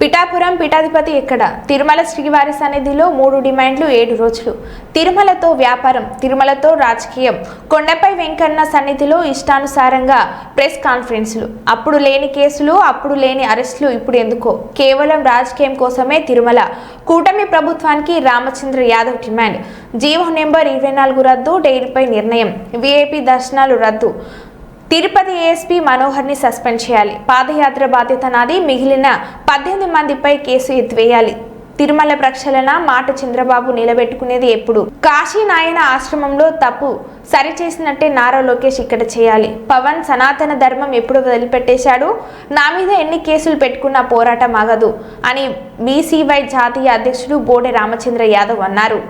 పిఠాపురం పీఠాధిపతి ఎక్కడ? తిరుమల శ్రీవారి సన్నిధిలో మూడు డిమాండ్లు ఏడు రోజులు. తిరుమలతో వ్యాపారం తిరుమలతో రాజకీయం. కొండపై వెంకన్న సన్నిధిలో ఇష్టానుసారంగా ప్రెస్ కాన్ఫరెన్సులు. అప్పుడు లేని కేసులు అప్పుడు లేని అరెస్టులు ఇప్పుడు ఎందుకో? కేవలం రాజకీయం కోసమే తిరుమల. కూటమి ప్రభుత్వానికి Ramachandra Yadav demand. GO number ఇరవై నాలుగు రద్దు డైరీపై నిర్ణయం. వీఐపీ దర్శనాలు రద్దు. తిరుపతి ఏఎస్పీ మనోహర్ని సస్పెండ్ చేయాలి. పాదయాత్ర బాధ్యత నాది. మిగిలిన పద్దెనిమిది మందిపై కేసు ఎత్తివేయాలి. తిరుమల ప్రక్షాళన మాట చంద్రబాబు నిలబెట్టుకునేది ఎప్పుడు? కాశీ నాయన ఆశ్రమంలో తప్పు సరిచేసినట్టే నారా లోకేష్ ఇక్కడ చేయాలి. పవన్ సనాతన ధర్మం ఎప్పుడు వదిలిపెట్టేశాడు? నా మీద ఎన్ని కేసులు పెట్టుకున్నా పోరాటం ఆగదు అని బీసీవై జాతీయ అధ్యక్షుడు బోడె రామచంద్ర యాదవ్ అన్నారు.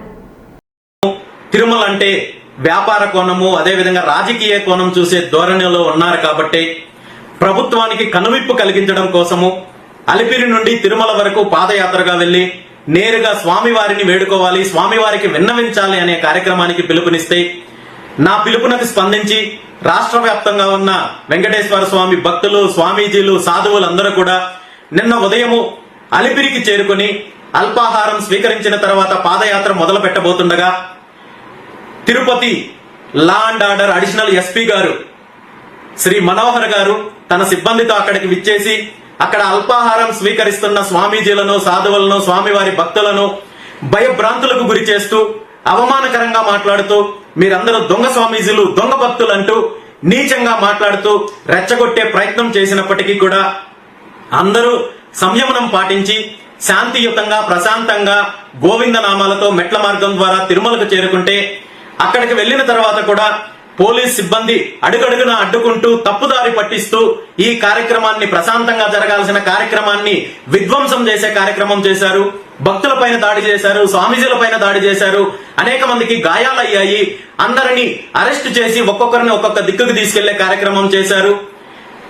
తిరుమల అంటే వ్యాపార కోణము అదేవిధంగా రాజకీయ కోణం చూసే ధోరణిలో ఉన్నారు కాబట్టి ప్రభుత్వానికి కనువిప్పు కలిగించడం కోసము అలిపిరి నుండి తిరుమల వరకు పాదయాత్రగా వెళ్ళి నేరుగా స్వామివారిని వేడుకోవాలి స్వామివారికి విన్నవించాలి అనే కార్యక్రమానికి పిలుపునిస్తే నా పిలుపునకు స్పందించి రాష్ట్ర వ్యాప్తంగా ఉన్న వెంకటేశ్వర స్వామి భక్తులు స్వామీజీలు సాధువులందరూ కూడా నిన్న ఉదయము అలిపిరికి చేరుకుని అల్పాహారం స్వీకరించిన తర్వాత పాదయాత్ర మొదలు పెట్టబోతుండగా Tirupati law and order additional SP గారు శ్రీ మనోహర్ గారు తన సిబ్బందితో అక్కడికి విచ్చేసి అక్కడ అల్పాహారం స్వీకరిస్తున్న స్వామీజీలను సాధువులను స్వామివారి భక్తులను భయభ్రాంతులకు గురి చేస్తూ అవమానకరంగా మాట్లాడుతూ మీరందరూ దొంగ స్వామీజీలు దొంగ భక్తులు అంటూ నీచంగా మాట్లాడుతూ రెచ్చగొట్టే ప్రయత్నం చేసినప్పటికీ కూడా అందరూ సంయమనం పాటించి శాంతియుతంగా ప్రశాంతంగా గోవింద నామాలతో మెట్ల మార్గం ద్వారా తిరుమలకు చేరుకుంటే అక్కడికి వెళ్ళిన తర్వాత కూడా పోలీస్ సిబ్బంది అడుగడుగున అడ్డుకుంటూ తప్పుదారి పట్టిస్తూ ఈ కార్యక్రమాన్ని ప్రశాంతంగా జరగాల్సిన కార్యక్రమాన్ని విధ్వంసం చేసే కార్యక్రమం చేశారు. భక్తులపైన దాడి చేశారు. స్వామీజీలపైన దాడి చేశారు. అనేక మందికి గాయాలయ్యాయి. అందరినీ అరెస్ట్ చేసి ఒక్కొక్కరిని ఒక్కొక్క దిక్కుకు తీసుకెళ్ళే కార్యక్రమం చేశారు.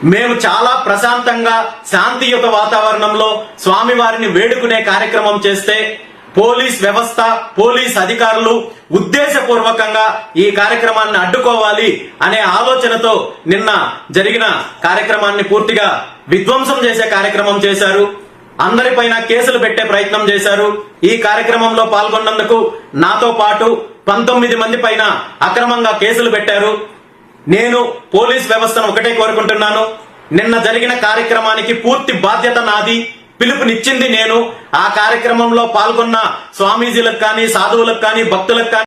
మేము చాలా ప్రశాంతంగా శాంతియుత వాతావరణంలో స్వామివారిని వేడుకునే కార్యక్రమం చేస్తే పోలీస్ వ్యవస్థ పోలీస్ అధికారులు ఉద్దేశపూర్వకంగా ఈ కార్యక్రమాన్ని అడ్డుకోవాలి అనే ఆలోచనతో నిన్న జరిగిన కార్యక్రమాన్ని పూర్తిగా విధ్వంసం చేసే కార్యక్రమం చేశారు. అందరిపైన కేసులు పెట్టే ప్రయత్నం చేశారు. ఈ కార్యక్రమంలో పాల్గొన్నందుకు నాతో పాటు పంతొమ్మిది మంది పైన అక్రమంగా కేసులు పెట్టారు. నేను పోలీస్ వ్యవస్థను ఒకటే కోరుకుంటున్నాను. నిన్న జరిగిన కార్యక్రమానికి పూర్తి బాధ్యత నాది. పిలుపునిచ్చింది నేను. ఆ కార్యక్రమంలో పాల్గొన్న స్వామీజీలకు కానీ సాధువులకు కానీ భక్తులకు కానీ